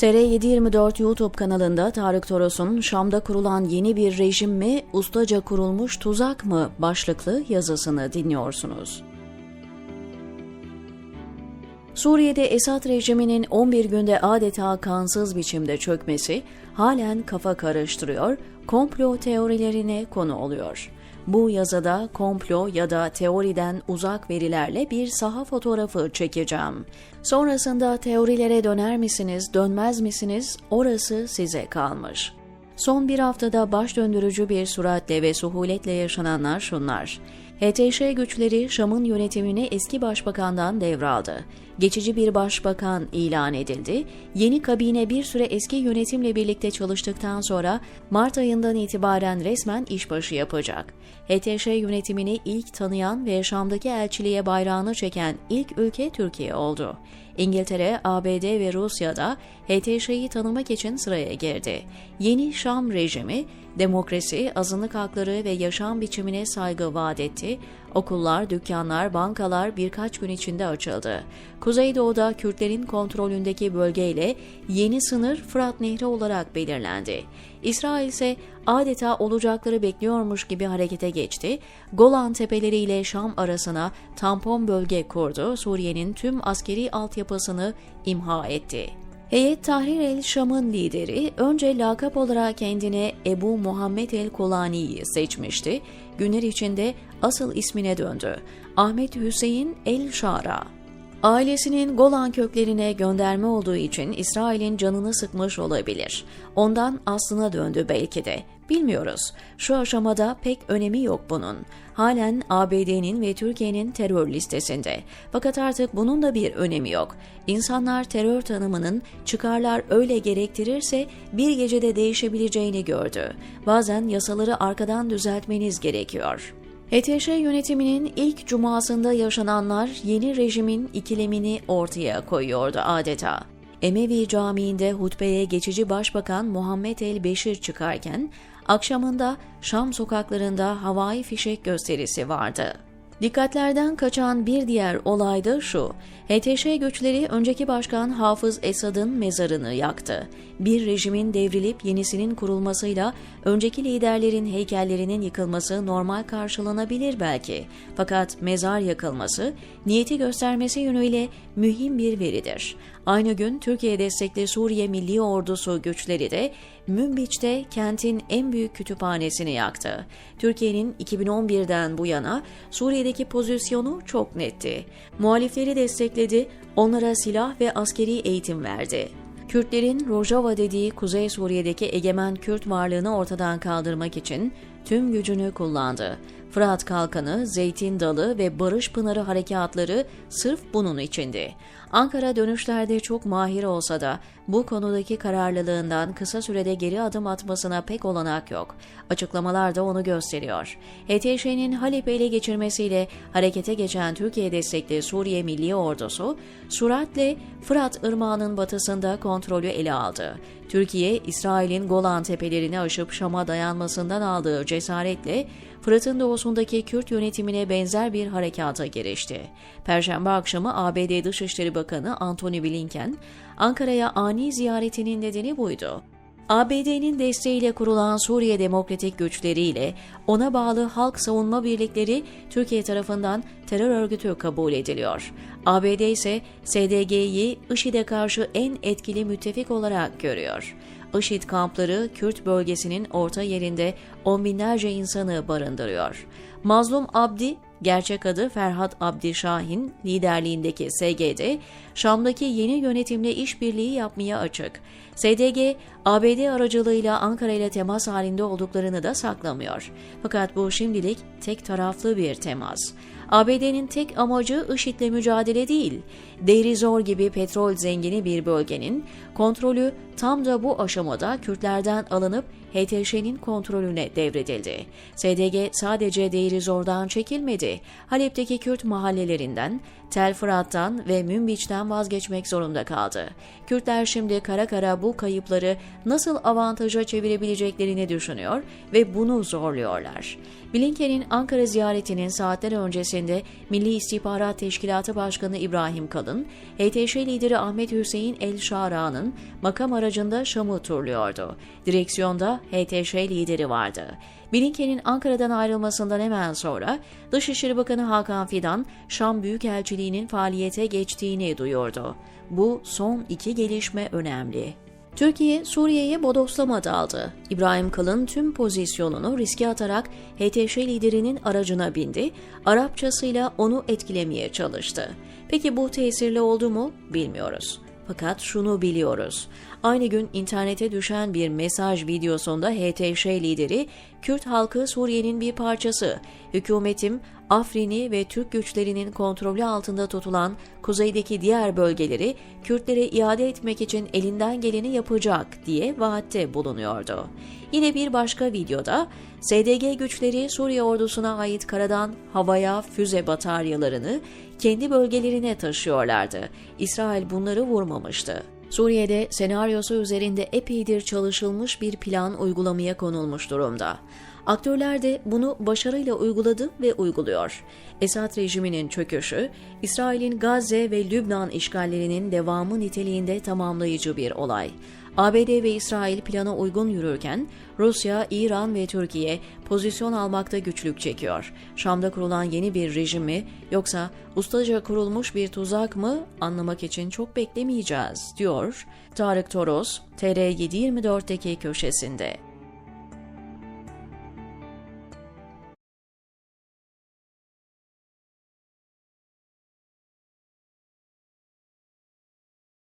TR724 YouTube kanalında Tarık Toros'un Şam'da kurulan yeni bir rejim mi, ustaca kurulmuş tuzak mı başlıklı yazısını dinliyorsunuz. Suriye'de Esad rejiminin 11 günde adeta kansız biçimde çökmesi halen kafa karıştırıyor, komplo teorilerine konu oluyor. Bu yazıda komplo ya da teoriden uzak verilerle bir saha fotoğrafı çekeceğim. Sonrasında teorilere döner misiniz, dönmez misiniz orası size kalmış. Son bir haftada baş döndürücü bir süratle ve suhuletle yaşananlar şunlar. HTŞ güçleri Şam'ın yönetimini eski başbakandan devraldı. Geçici bir başbakan ilan edildi. Yeni kabine bir süre eski yönetimle birlikte çalıştıktan sonra Mart ayından itibaren resmen işbaşı yapacak. HTŞ yönetimini ilk tanıyan ve Şam'daki elçiliğe bayrağını çeken ilk ülke Türkiye oldu. İngiltere, ABD ve Rusya da HTŞ'yi tanımak için sıraya girdi. Yeni Şam rejimi, demokrasi, azınlık hakları ve yaşam biçimine saygı vaat etti. Okullar, dükkanlar, bankalar birkaç gün içinde açıldı. Kuzeydoğu'da Kürtlerin kontrolündeki bölgeyle yeni sınır Fırat Nehri olarak belirlendi. İsrail ise adeta olacakları bekliyormuş gibi harekete geçti. Golan Tepeleri ile Şam arasına tampon bölge kurdu. Suriye'nin tüm askeri altyapısını imha etti. Heyet Tahrir el Şam'ın lideri önce lakap olarak kendine Ebu Muhammed el Kolani'yi seçmişti. Günler içinde asıl ismine döndü. Ahmet Hüseyin el Şara. Ailesinin Golan köklerine gönderme olduğu için İsrail'in canını sıkmış olabilir. Ondan aslına döndü belki de. Bilmiyoruz. Şu aşamada pek önemi yok bunun. Halen ABD'nin ve Türkiye'nin terör listesinde. Fakat artık bunun da bir önemi yok. İnsanlar terör tanımının çıkarlar öyle gerektirirse bir gecede değişebileceğini gördü. Bazen yasaları arkadan düzeltmeniz gerekiyor. HTŞ yönetiminin ilk cumasında yaşananlar yeni rejimin ikilemini ortaya koyuyordu adeta. Emevi Camii'nde hutbeye geçici başbakan Muhammed el Beşir çıkarken akşamında Şam sokaklarında havai fişek gösterisi vardı. Dikkatlerden kaçan bir diğer olay da şu. HTŞ güçleri önceki başkan Hafız Esad'ın mezarını yaktı. Bir rejimin devrilip yenisinin kurulmasıyla önceki liderlerin heykellerinin yıkılması normal karşılanabilir belki. Fakat mezar yakılması niyeti göstermesi yönüyle mühim bir veridir. Aynı gün Türkiye destekli Suriye Milli Ordusu güçleri de Münbiç'te kentin en büyük kütüphanesini yaktı. Türkiye'nin 2011'den bu yana Suriye'deki pozisyonu çok netti. Muhalifleri destekledi, onlara silah ve askeri eğitim verdi. Kürtlerin Rojava dediği Kuzey Suriye'deki egemen Kürt varlığını ortadan kaldırmak için tüm gücünü kullandı. Fırat Kalkanı, Zeytin Dalı ve Barış Pınarı harekatları sırf bunun içindi. Ankara dönüşlerde çok mahir olsa da bu konudaki kararlılığından kısa sürede geri adım atmasına pek olanak yok. Açıklamalar da onu gösteriyor. HTŞ'nin Halep'i ele geçirmesiyle harekete geçen Türkiye destekli Suriye Milli Ordusu, süratle Fırat Irmağı'nın batısında kontrolü ele aldı. Türkiye, İsrail'in Golan tepelerini aşıp Şam'a dayanmasından aldığı cesaretle Fırat'ın doğusundaki Kürt yönetimine benzer bir harekata girişti. Perşembe akşamı ABD Dışişleri Bakanı Antony Blinken, Ankara'ya ani ziyaretinin nedeni buydu. ABD'nin desteğiyle kurulan Suriye Demokratik Güçleri ile ona bağlı Halk Savunma Birlikleri Türkiye tarafından terör örgütü kabul ediliyor. ABD ise SDG'yi IŞİD'e karşı en etkili müttefik olarak görüyor. IŞİD kampları Kürt bölgesinin orta yerinde on binlerce insanı barındırıyor. Mazlum Abdi, gerçek adı Ferhat Abdi Şahin liderliğindeki SGD, Şam'daki yeni yönetimle işbirliği yapmaya açık. SDG, ABD aracılığıyla Ankara ile temas halinde olduklarını da saklamıyor. Fakat bu şimdilik tek taraflı bir temas. ABD'nin tek amacı IŞİD'le mücadele değil, Deirizor gibi petrol zengini bir bölgenin kontrolü tam da bu aşamada Kürtlerden alınıp HTŞ'nin kontrolüne devredildi. SDG sadece Deir Zor'dan çekilmedi. Halep'teki Kürt mahallelerinden, Tel Fırat'tan ve Münbiç'ten vazgeçmek zorunda kaldı. Kürtler şimdi kara kara bu kayıpları nasıl avantaja çevirebileceklerini düşünüyor ve bunu zorluyorlar. Blinken'in Ankara ziyaretinin saatler öncesinde Milli İstihbarat Teşkilatı Başkanı İbrahim Kalın, HTŞ lideri Ahmet Hüseyin El Şara'nın makam aracında Şam'ı turluyordu. Direksiyonda HTŞ lideri vardı. Blinken'in Ankara'dan ayrılmasından hemen sonra Dışişleri Bakanı Hakan Fidan, Şam Büyükelçiliği'nin faaliyete geçtiğini duyurdu. Bu son iki gelişme önemli. Türkiye, Suriye'ye bodoslama daldı. İbrahim Kalın tüm pozisyonunu riske atarak HTŞ liderinin aracına bindi, Arapçasıyla onu etkilemeye çalıştı. Peki bu tesirli oldu mu? Bilmiyoruz. Fakat şunu biliyoruz. Aynı gün internete düşen bir mesaj videosunda HTŞ lideri, Kürt halkı Suriye'nin bir parçası, hükümetim Afrin'i ve Türk güçlerinin kontrolü altında tutulan kuzeydeki diğer bölgeleri Kürtlere iade etmek için elinden geleni yapacak diye vaatte bulunuyordu. Yine bir başka videoda SDG güçleri Suriye ordusuna ait karadan havaya füze bataryalarını kendi bölgelerine taşıyorlardı. İsrail bunları vurmamıştı. Suriye'de senaryosu üzerinde epeydir çalışılmış bir plan uygulamaya konulmuş durumda. Aktörler de bunu başarıyla uyguladı ve uyguluyor. Esad rejiminin çöküşü, İsrail'in Gazze ve Lübnan işgallerinin devamı niteliğinde tamamlayıcı bir olay. ABD ve İsrail plana uygun yürürken Rusya, İran ve Türkiye pozisyon almakta güçlük çekiyor. Şam'da kurulan yeni bir rejim mi yoksa ustaca kurulmuş bir tuzak mı anlamak için çok beklemeyeceğiz diyor Tarık Toros TR724'deki köşesinde.